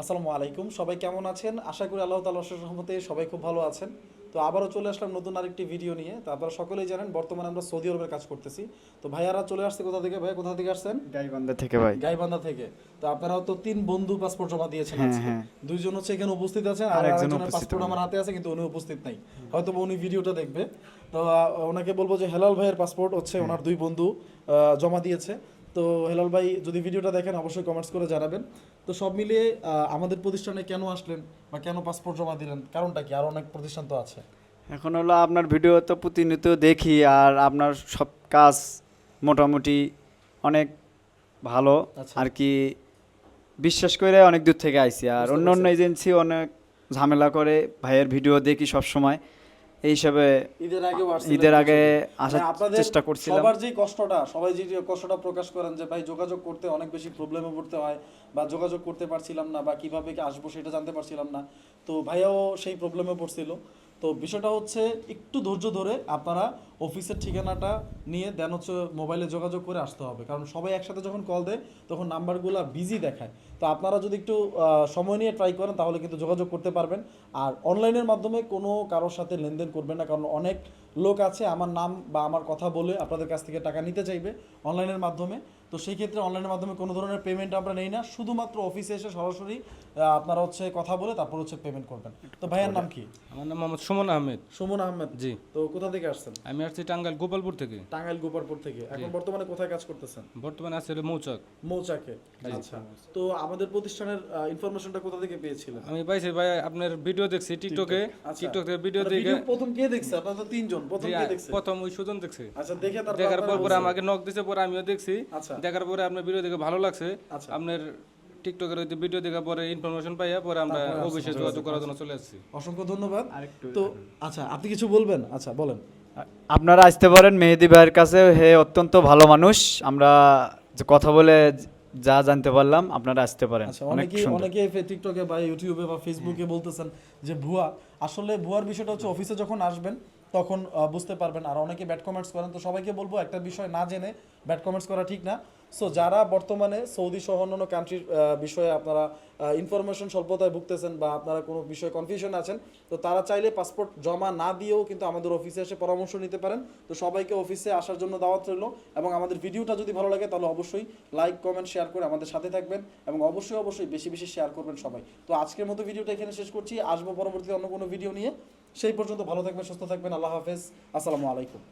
আসসালামু আলাইকুম। সবাই কেমন আছেন? আশা করি আল্লাহ অশেষ রহমতে সবাই খুব ভালো আছেন। তো আবারও চলে আসলাম নতুন আরেকটি ভিডিও নিয়ে। তো আপনারা সকলেই জানেন বর্তমানে আমরা সৌদি আরবের কাজ করতেছি। তো ভাইয়ারা চলে আসছে কোথা থেকে? ভাই কোথা থেকে আসছেন? গাইবান্ধা থেকে ভাই। গাইবান্ধা থেকে। তো আপনারাও তো তিন বন্ধু পাসপোর্ট জমা দিয়েছেন হ্যাঁ, আজকে। হ্যাঁ। দুইজন হচ্ছে এখানে উপস্থিত আছেন আর আর একজন একজনের পাসপোর্ট আমার হাতে আছে কিন্তু উনি উপস্থিত নাই। হয়তো উনি ভিডিওটা দেখবে। তো ওনাকে বলব যে হেলাল ভাইয়ের পাসপোর্ট হচ্ছে। ওনার দুই বন্ধু আহ, জমা দিয়েছে। তো হেলাল ভাই যদি ভিডিওটা দেখেন অবশ্যই কমেন্টস করে জানাবেন। তো সব মিলিয়ে আমাদের প্রতিষ্ঠানে কেন আসলেন বা কেন পাসপোর্ট জমা দিলেন? কারণটা কি? আর অনেক প্রতিষ্ঠান তো আছে। এখন হলো আপনার ভিডিও তো প্রতিনিয়ত দেখি আর আপনার সব কাজ মোটামুটি অনেক ভালো। আচ্ছা। আর কি বিশ্বাস করে অনেক দূর থেকে আইছি। আর অন্য অন্য এজেন্সি অনেক ঝামেলা করে ভাইয়ের ভিডিও দেখি সব সময় এই হিসাবে ঈদের আগে ঈদের আগে মানে আসার চেষ্টা করছিলাম। সবার যে কষ্টটা সবাই যে কষ্টটা প্রকাশ করেন যে ভাই যোগাযোগ করতে অনেক বেশি প্রবলেমে পড়তে হয় বা যোগাযোগ করতে পারছিলাম না বা কীভাবে কি আসব সেটা জানতে পারছিলাম না। তো ভাইয়াও সেই প্রবলেমে পড়ছিল। তো বিষয়টা হচ্ছে একটু ধৈর্য ধরে আপনারা অফিসের ঠিকানাটা নিয়ে দেন হচ্ছে মোবাইলে যোগাযোগ করে আসতে হবে। কারণ সবাই একসাথে যখন কল দেয়, তখন নাম্বারগুলো বিজি দেখায়। তো আপনারা যদি একটু সময় নিয়ে ট্রাই করেন, তাহলে কিন্তু যোগাযোগ করতে পারবেন। আর অনলাইনের মাধ্যমে কোনো কারোর সাথে লেনদেন করবেন না, কারণ অনেক লোক আছে, আমার নাম বা আমার কথা বলে আপনাদের কাছ থেকে টাকা নিতে চাইবে অনলাইনের মাধ্যমে। তো সেই ক্ষেত্রে অনলাইনের মাধ্যমে কোনো ধরনের পেমেন্ট আমরা নেই না। শুধুমাত্র অফিসে এসে সরাসরি আপনারা হচ্ছে কথা বলে তারপর হচ্ছে পেমেন্ট করবেন। তো ভাইয়ার নাম কি? আমার নাম মোহাম্মদ সুমন আহমেদ। সুমন আহমেদ। জি। তো কোথা থেকে আসছেন? আমি আসছি টাঙ্গাইল গোপালপুর থেকে। টাঙ্গাইল গোপারপুর থেকে। এখন বর্তমানে কোথায় কাজ করতেছেন? বর্তমানে আছে মৌচাক। মৌচাকে। আচ্ছা। তো আমাদের প্রতিষ্ঠানের ইনফরমেশনটা কোথা থেকে পেয়েছিলেন? আমি পাইছি ভাই আপনার ভিডিও দেখছি টিকটকে। টিকটক থেকে ভিডিও দেখে প্রথম কে দেখছে? আপনারা তো তিনজন। প্রথম কে দেখছে? প্রথম ওই সুজন দেখছে। আচ্ছা দেখে তারপর দেখার পর পরে আমাকে নক দিছে পরে আমিও দেখছি। আচ্ছা। দেখার পরে আপনার ভিডিও দেখে ভালো লাগছে। আচ্ছা। আপনার টিকটকের ওই ভিডিও দেখার পরে ইনফরমেশন পাইয়া পরে আমরা অফিসে যোগাযোগ করার জন্য চলে আসছি। অসংখ্য ধন্যবাদ। তো আচ্ছা আপনি কিছু বলবেন? আচ্ছা বলেন। আপনারা আসতে পারেন মেহেদি ভাইয়ের কাছে। হে অত্যন্ত ভালো মানুষ। আমরা কথা বলে যা জানতে পারলাম আপনারা আসতে পারেন। আচ্ছা অনেক অনেকে টিকটকে বা ইউটিউবে বা ফেসবুকে বলতেছেন যে ভুয়া। আসলে ভুয়ার বিষয়টা হচ্ছে অফিসে যখন আসবেন তখন আহ, বুঝতে পারবেন। আর অনেকে ব্যাড কমেন্টস করেন। তো সবাইকে বলব একটা বিষয় না জেনে ব্যাড কমেন্টস করা ঠিক না। সো যারা বর্তমানে সৌদি সহ অন্যান্য কান্ট্রির বিষয়ে আপনারা ইনফরমেশন স্বল্পতায় ভুগতেছেন বা আপনারা কোনো বিষয়ে কনফিউশন আছেন, তো তারা চাইলে পাসপোর্ট জমা না দিয়েও কিন্তু আমাদের অফিসে এসে পরামর্শ নিতে পারেন। তো সবাইকে অফিসে আসার জন্য দাওয়াত রইল এবং আমাদের ভিডিওটা যদি ভালো লাগে তাহলে অবশ্যই লাইক কমেন্ট শেয়ার করে আমাদের সাথে থাকবেন এবং অবশ্যই অবশ্যই বেশি বেশি শেয়ার করবেন সবাই। তো আজকের মতো ভিডিওটা এখানে শেষ করছি। আসব পরবর্তীতে অন্য কোনো ভিডিও নিয়ে। সেই পর্যন্ত ভালো থাকবেন, সুস্থ থাকবেন। আল্লাহ হাফেজ। আসসালামু আলাইকুম।